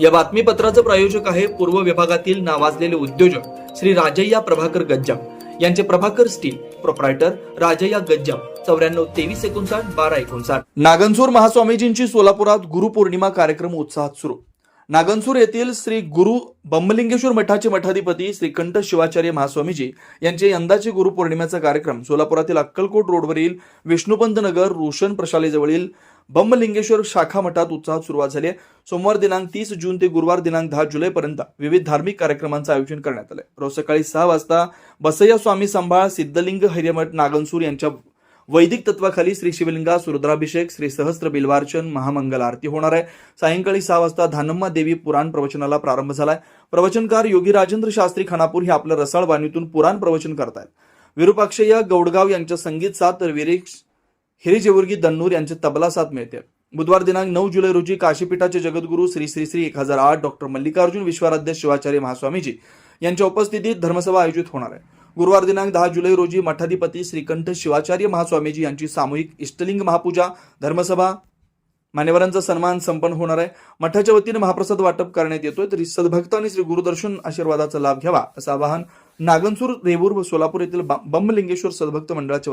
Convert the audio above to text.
या बातमीपत्राचं प्रायोजक आहे पूर्व विभागातील नावाजलेले उद्योजक श्री राजय्या प्रभाकर गज्जाम. यांचे प्रभाकर स्टील प्रोप्रायटर राजय्या गज्जाम. चौऱ्याण्णव तेवीस एकोणसाठ बारा एकोणसाठ. नागनसूर महास्वामीजींची सोलापुरात गुरुपौर्णिमा कार्यक्रम उत्साहात सुरू. नागनसूर येथील श्री गुरु बंबलिंगेश्वर मठाचे मठाधिपती श्रीकंठ शिवाचार्य महास्वामीजी यांचे यंदाचे गुरुपौर्णिमेचा कार्यक्रम सोलापुरातील अक्कलकोट रोडवरील विष्णुपंत नगर रोशन प्रशालेजवळील बंबलिंगेश्वर शाखा मठात उत्साहात सुरुवात झाली आहे. सोमवार दिनांक तीस जून ते गुरुवार दिनांक दहा जुलैपर्यंत विविध धार्मिक कार्यक्रमांचं आयोजन करण्यात आलं रोज सकाळी सहा वाजता बसय्या स्वामी संभाळ सिद्धलिंग हैर्यमठ नागनसूर यांच्या वैदिक तत्वाखाली श्री शिवलिंगास रुद्राभिषेक श्री सहस्त्र बिल्वार्चन महामंगल आरती होणार आहे. सायंकाळी सहा वाजता धानम्मा देवी पुराण प्रवचनाला प्रारंभ झालाय. प्रवचनकार योगी राजेंद्र शास्त्री खानापूर हे आपल्या रसाळ वाणीतून पुराण प्रवचन करतायत. विरूपाक्षय्या गौडगाव यांच्या संगीत साथ तर विरेक्ष हिरेजेवर्गी दन्नूर यांचे तबला साथ मिळते. बुधवार दिनांक नऊ जुलै रोजी काशीपीठाचे जगद्गुरू श्री श्री श्री एक हजार आठ डॉक्टर मल्लिकार्जुन विश्वाराध्य शिवाचार्य महास्वामीजी यांच्या उपस्थितीत धर्मसभा आयोजित होणार आहे. गुरुवार दिनांक दहा जुलै रोजी मठाधिपती श्रीकंठ शिवाचार्य महास्वामीजी यांची सामूहिक इष्टलिंग महापूजा धर्मसभा मान्यवरांचा सन्मान संपन्न होणार आहे. मठाच्या वतीने महाप्रसाद वाटप करण्यात येतोय. तरी सद्भक्तांनी श्री गुरुदर्शन आशीर्वादाचा लाभ घ्यावा असं आवाहन नागनसूर रेवूर व सोलापूर येथील बंबलिंगेश्वर सद्भक्त मंडळाच्या